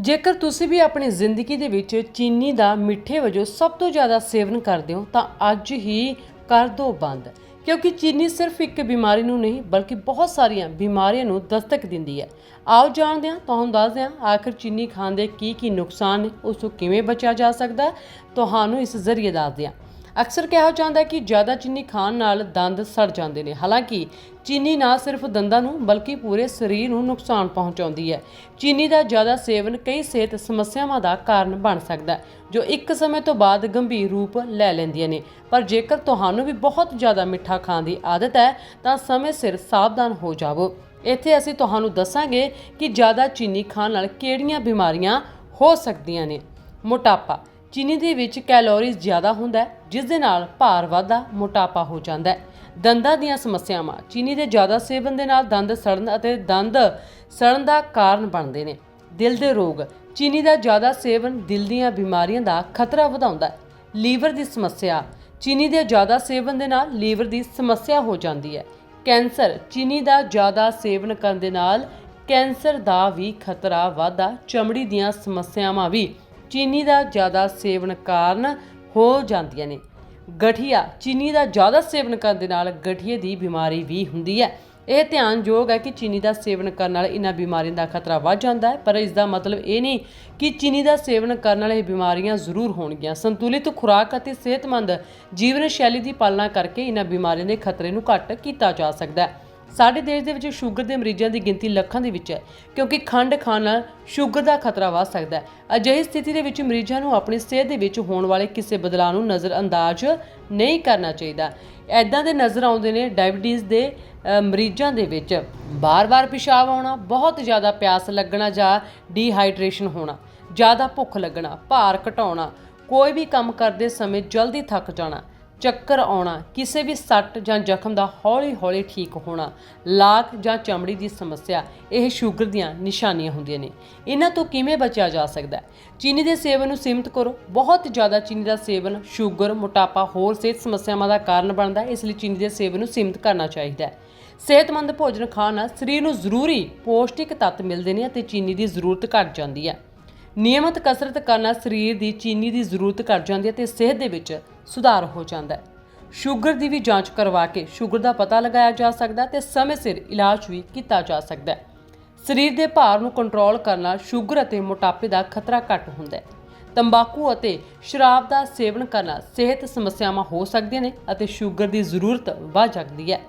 ਜੇਕਰ ਤੁਸੀਂ ਵੀ ਆਪਣੀ ਜ਼ਿੰਦਗੀ ਦੇ ਵਿੱਚ ਚੀਨੀ ਦਾ ਮਿੱਠੇ ਵਜੋਂ ਸਭ ਤੋਂ ਜ਼ਿਆਦਾ ਸੇਵਨ ਕਰਦੇ ਹੋ, ਤਾਂ ਅੱਜ ਹੀ ਕਰ ਦਿਓ ਬੰਦ। ਕਿਉਂਕਿ ਚੀਨੀ ਸਿਰਫ ਇੱਕ ਬਿਮਾਰੀ ਨੂੰ ਨਹੀਂ, ਬਲਕਿ ਬਹੁਤ ਸਾਰੀਆਂ ਬਿਮਾਰੀਆਂ ਨੂੰ ਦਸਤਕ ਦਿੰਦੀ ਹੈ। ਆਓ ਜਾਣਦੇ ਹਾਂ, ਤੁਹਾਨੂੰ ਦੱਸਦੇ ਹਾਂ ਆਖਿਰ ਚੀਨੀ ਖਾਣ ਦੇ ਕੀ ਕੀ ਨੁਕਸਾਨ ਨੇ, ਉਸ ਤੋਂ ਕਿਵੇਂ ਬਚਿਆ ਜਾ ਸਕਦਾ ਤੁਹਾਨੂੰ ਇਸ ਜ਼ਰੀਏ ਦੱਸਦੇ ਹਾਂ ਅਕਸਰ ਕਿਹਾ ਜਾਂਦਾ ਹੈ ਕਿ ਜ਼ਿਆਦਾ ਚੀਨੀ ਖਾਣ ਨਾਲ ਦੰਦ ਸੜ ਜਾਂਦੇ ਨੇ। ਹਾਲਾਂਕਿ ਚੀਨੀ ਨਾ ਸਿਰਫ ਦੰਦਾਂ ਨੂੰ, ਬਲਕਿ ਪੂਰੇ ਸਰੀਰ ਨੂੰ ਨੁਕਸਾਨ ਪਹੁੰਚਾਉਂਦੀ ਹੈ। ਚੀਨੀ ਦਾ ਜ਼ਿਆਦਾ ਸੇਵਨ ਕਈ ਸਿਹਤ ਸਮੱਸਿਆਵਾਂ ਦਾ ਕਾਰਨ ਬਣ ਸਕਦਾ ਹੈ, ਜੋ ਇੱਕ ਸਮੇਂ ਤੋਂ ਬਾਅਦ ਗੰਭੀਰ ਰੂਪ ਲੈ ਲੈਂਦੀਆਂ ਨੇ। ਪਰ ਜੇਕਰ ਤੁਹਾਨੂੰ ਵੀ ਬਹੁਤ ਜ਼ਿਆਦਾ ਮਿੱਠਾ ਖਾਣ ਦੀ ਆਦਤ ਹੈ, ਤਾਂ ਸਮੇਂ ਸਿਰ ਸਾਵਧਾਨ ਹੋ ਜਾਵੋ। ਇੱਥੇ ਅਸੀਂ ਤੁਹਾਨੂੰ ਦੱਸਾਂਗੇ ਕਿ ਜ਼ਿਆਦਾ ਚੀਨੀ ਖਾਣ ਨਾਲ ਕਿਹੜੀਆਂ ਬਿਮਾਰੀਆਂ ਹੋ ਸਕਦੀਆਂ ਨੇ। ਮੋਟਾਪਾ ਚੀਨੀ ਦੇ ਵਿੱਚ ਕੈਲੋਰੀਜ਼ ਜ਼ਿਆਦਾ ਹੁੰਦਾ ਹੈ, ਜਿਸ ਦੇ ਨਾਲ ਭਾਰ ਵਧਦਾ, ਮੋਟਾਪਾ ਹੋ ਜਾਂਦਾ ਹੈ। ਦੰਦਾਂ ਦੀਆਂ ਸਮੱਸਿਆਵਾਂ ਚੀਨੀ ਦੇ ਜ਼ਿਆਦਾ ਸੇਵਨ ਦੇ ਨਾਲ ਦੰਦ ਸੜਨ ਅਤੇ ਦੰਦ ਸੜਨ ਦਾ ਕਾਰਨ ਬਣਦੇ ਨੇ। ਦਿਲ ਦੇ ਰੋਗ, ਚੀਨੀ ਦਾ ਜ਼ਿਆਦਾ ਸੇਵਨ ਦਿਲ ਦੀਆਂ ਬਿਮਾਰੀਆਂ ਦਾ ਖਤਰਾ ਵਧਾਉਂਦਾ ਹੈ। ਲੀਵਰ ਦੀ ਸਮੱਸਿਆ, ਚੀਨੀ ਦੇ ਜ਼ਿਆਦਾ ਸੇਵਨ ਦੇ ਨਾਲ ਲੀਵਰ ਦੀ ਸਮੱਸਿਆ ਹੋ ਜਾਂਦੀ ਹੈ। ਕੈਂਸਰ, ਚੀਨੀ ਦਾ ਜ਼ਿਆਦਾ ਸੇਵਨ ਕਰਨ ਦੇ ਨਾਲ ਕੈਂਸਰ ਦਾ ਵੀ ਖਤਰਾ ਵਾਧਾ ਚਮੜੀ ਦੀਆਂ ਸਮੱਸਿਆਵਾਂ ਵੀ ਚੀਨੀ ਦਾ ਜ਼ਿਆਦਾ ਸੇਵਨ ਕਾਰਨ ਹੋ ਜਾਂਦੀਆਂ ਨੇ। ਗਠੀਆ, ਚੀਨੀ ਦਾ ਜ਼ਿਆਦਾ ਸੇਵਨ ਕਰਨ ਦੇ ਨਾਲ ਗਠੀਏ ਦੀ ਬਿਮਾਰੀ ਵੀ ਹੁੰਦੀ ਹੈ। ਇਹ ਧਿਆਨਯੋਗ ਹੈ ਕਿ ਚੀਨੀ ਦਾ ਸੇਵਨ ਕਰਨ ਨਾਲ ਇਹਨਾਂ ਬਿਮਾਰੀਆਂ ਦਾ ਖਤਰਾ ਵੱਧ ਜਾਂਦਾ ਹੈ, ਪਰ ਇਸ ਦਾ ਮਤਲਬ ਇਹ ਨਹੀਂ ਕਿ ਚੀਨੀ ਦਾ ਸੇਵਨ ਕਰਨ ਨਾਲ ਇਹ ਬਿਮਾਰੀਆਂ ਜ਼ਰੂਰ ਹੋਣਗੀਆਂ। ਸੰਤੁਲਿਤ ਖੁਰਾਕ ਅਤੇ ਸਿਹਤਮੰਦ ਜੀਵਨ ਸ਼ੈਲੀ ਦੀ ਪਾਲਣਾ ਕਰਕੇ ਇਹਨਾਂ ਬਿਮਾਰੀਆਂ ਦੇ ਖਤਰੇ ਨੂੰ ਘੱਟ ਕੀਤਾ ਜਾ ਸਕਦਾ ਹੈ। ਸਾਡੇ ਦੇਸ਼ ਦੇ ਵਿੱਚ ਸ਼ੂਗਰ ਦੇ ਮਰੀਜ਼ਾਂ ਦੀ ਗਿਣਤੀ ਲੱਖਾਂ ਦੇ ਵਿੱਚ ਹੈ, ਕਿਉਂਕਿ ਖੰਡ ਖਾਣ ਨਾਲ ਸ਼ੂਗਰ ਦਾ ਖਤਰਾ ਵੱਧ ਸਕਦਾ ਹੈ। ਅਜਿਹੀ ਸਥਿਤੀ ਦੇ ਵਿੱਚ ਮਰੀਜ਼ਾਂ ਨੂੰ ਆਪਣੀ ਸਿਹਤ ਦੇ ਵਿੱਚ ਹੋਣ ਵਾਲੇ ਕਿਸੇ ਬਦਲਾਅ ਨੂੰ ਨਜ਼ਰਅੰਦਾਜ਼ ਨਹੀਂ ਕਰਨਾ ਚਾਹੀਦਾ। ਐਦਾਂ ਦੇ ਨਜ਼ਰ ਆਉਂਦੇ ਨੇ ਡਾਇਬੀਟੀਜ਼ ਦੇ ਮਰੀਜ਼ਾਂ ਦੇ ਵਿੱਚ। ਬਾਰ-ਬਾਰ ਪਿਸ਼ਾਬ ਆਉਣਾ, ਬਹੁਤ ਜ਼ਿਆਦਾ ਪਿਆਸ ਲੱਗਣਾ ਜਾਂ ਡੀਹਾਈਡਰੇਸ਼ਨ ਹੋਣਾ, ਜ਼ਿਆਦਾ ਭੁੱਖ ਲੱਗਣਾ, ਭਾਰ ਘਟਾਉਣਾ, ਕੋਈ ਵੀ ਕੰਮ ਕਰਦੇ ਸਮੇਂ ਜਲਦੀ ਥੱਕ ਜਾਣਾ ਚੱਕਰ ਆਉਣਾ, ਕਿਸੇ ਵੀ ਸੱਟ ਜਾਂ ਜ਼ਖਮ ਦਾ ਹੌਲੀ-ਹੌਲੀ ਠੀਕ ਹੋਣਾ ਲਾਗ ਜਾਂ ਚਮੜੀ ਦੀ ਸਮੱਸਿਆ, ਇਹ ਸ਼ੂਗਰ ਦੀਆਂ ਨਿਸ਼ਾਨੀਆਂ ਹੁੰਦੀਆਂ ਨੇ। ਇਹਨਾਂ ਤੋਂ ਕਿਵੇਂ ਬਚਿਆ ਜਾ ਸਕਦਾ ਹੈ? ਚੀਨੀ ਦੇ ਸੇਵਨ ਨੂੰ ਸੀਮਿਤ ਕਰੋ। ਬਹੁਤ ਜ਼ਿਆਦਾ ਚੀਨੀ ਦਾ ਸੇਵਨ ਸ਼ੂਗਰ, ਮੋਟਾਪਾ, ਹੋਰ ਸਿਹਤ ਸਮੱਸਿਆਵਾਂ ਦਾ ਕਾਰਨ ਬਣਦਾ ਹੈ, ਇਸ ਲਈ ਚੀਨੀ ਦੇ ਸੇਵਨ ਨੂੰ ਸੀਮਿਤ ਕਰਨਾ ਚਾਹੀਦਾ ਹੈ। ਸਿਹਤਮੰਦ ਭੋਜਨ ਖਾਣ ਨਾਲ ਸਰੀਰ ਨੂੰ ਜ਼ਰੂਰੀ ਪੌਸ਼ਟਿਕ ਤੱਤ ਮਿਲਦੇ ਨੇ ਅਤੇ ਚੀਨੀ ਦੀ ਜ਼ਰੂਰਤ ਘਟ ਜਾਂਦੀ ਹੈ। ਨਿਯਮਤ ਕਸਰਤ ਕਰਨ ਨਾਲ ਸਰੀਰ ਦੀ ਚੀਨੀ ਦੀ ਜ਼ਰੂਰਤ ਘਟ ਜਾਂਦੀ ਹੈ ਤੇ ਸਿਹਤ ਦੇ ਵਿੱਚ ਸੁਧਾਰ ਹੋ ਜਾਂਦਾ ਹੈ। ਸ਼ੂਗਰ ਦੀ ਵੀ ਜਾਂਚ ਕਰਵਾ ਕੇ ਸ਼ੂਗਰ ਦਾ ਪਤਾ ਲਗਾਇਆ ਜਾ ਸਕਦਾ ਹੈ ਤੇ ਸਮੇਂ ਸਿਰ ਇਲਾਜ ਵੀ ਕੀਤਾ ਜਾ ਸਕਦਾ ਹੈ। ਸਰੀਰ ਦੇ ਭਾਰ ਨੂੰ ਕੰਟਰੋਲ ਕਰਨ ਨਾਲ ਸ਼ੂਗਰ ਅਤੇ ਮੋਟਾਪੇ ਦਾ ਖਤਰਾ ਘੱਟ ਹੁੰਦਾ ਹੈ। ਤੰਬਾਕੂ ਅਤੇ ਸ਼ਰਾਬ ਦਾ ਸੇਵਨ ਕਰਨਾ ਸਿਹਤ ਸਮੱਸਿਆਵਾਂ ਹੋ ਸਕਦੀਆਂ ਨੇ ਅਤੇ ਸ਼ੂਗਰ ਦੀ ਜ਼ਰੂਰਤ ਵੱਧ ਸਕਦੀ ਹੈ।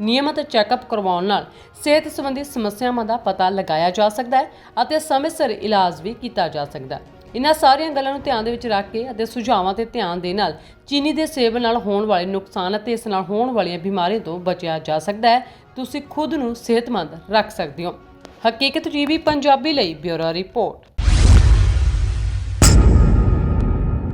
ਨਿਯਮਤ ਚੈੱਕਅਪ ਕਰਵਾਉਣ ਨਾਲ ਸਿਹਤ ਸੰਬੰਧੀ ਸਮੱਸਿਆਵਾਂ ਦਾ ਪਤਾ ਲਗਾਇਆ ਜਾ ਸਕਦਾ ਹੈ ਅਤੇ ਸਮੇਂ ਸਿਰ ਇਲਾਜ ਵੀ ਕੀਤਾ ਜਾ ਸਕਦਾ ਹੈ। ਇਹਨਾਂ ਸਾਰੀਆਂ ਗੱਲਾਂ ਨੂੰ ਧਿਆਨ ਦੇ ਵਿੱਚ ਰੱਖ ਕੇ ਅਤੇ ਸੁਝਾਵਾਂ ਤੇ ਧਿਆਨ ਦੇ ਨਾਲ ਚੀਨੀ ਦੇ ਸੇਵਨ ਨਾਲ ਹੋਣ ਵਾਲੇ ਨੁਕਸਾਨ ਅਤੇ ਇਸ ਨਾਲ ਹੋਣ ਵਾਲੀਆਂ ਬਿਮਾਰੀਆਂ ਤੋਂ ਬਚਿਆ ਜਾ ਸਕਦਾ ਹੈ। ਤੁਸੀਂ ਖੁਦ ਨੂੰ ਸਿਹਤਮੰਦ ਰੱਖ ਸਕਦੇ ਹੋ। ਹਕੀਕਤ ਟੀਵੀ ਪੰਜਾਬੀ ਲਈ ਬਿਊਰੋ ਰਿਪੋਰਟ।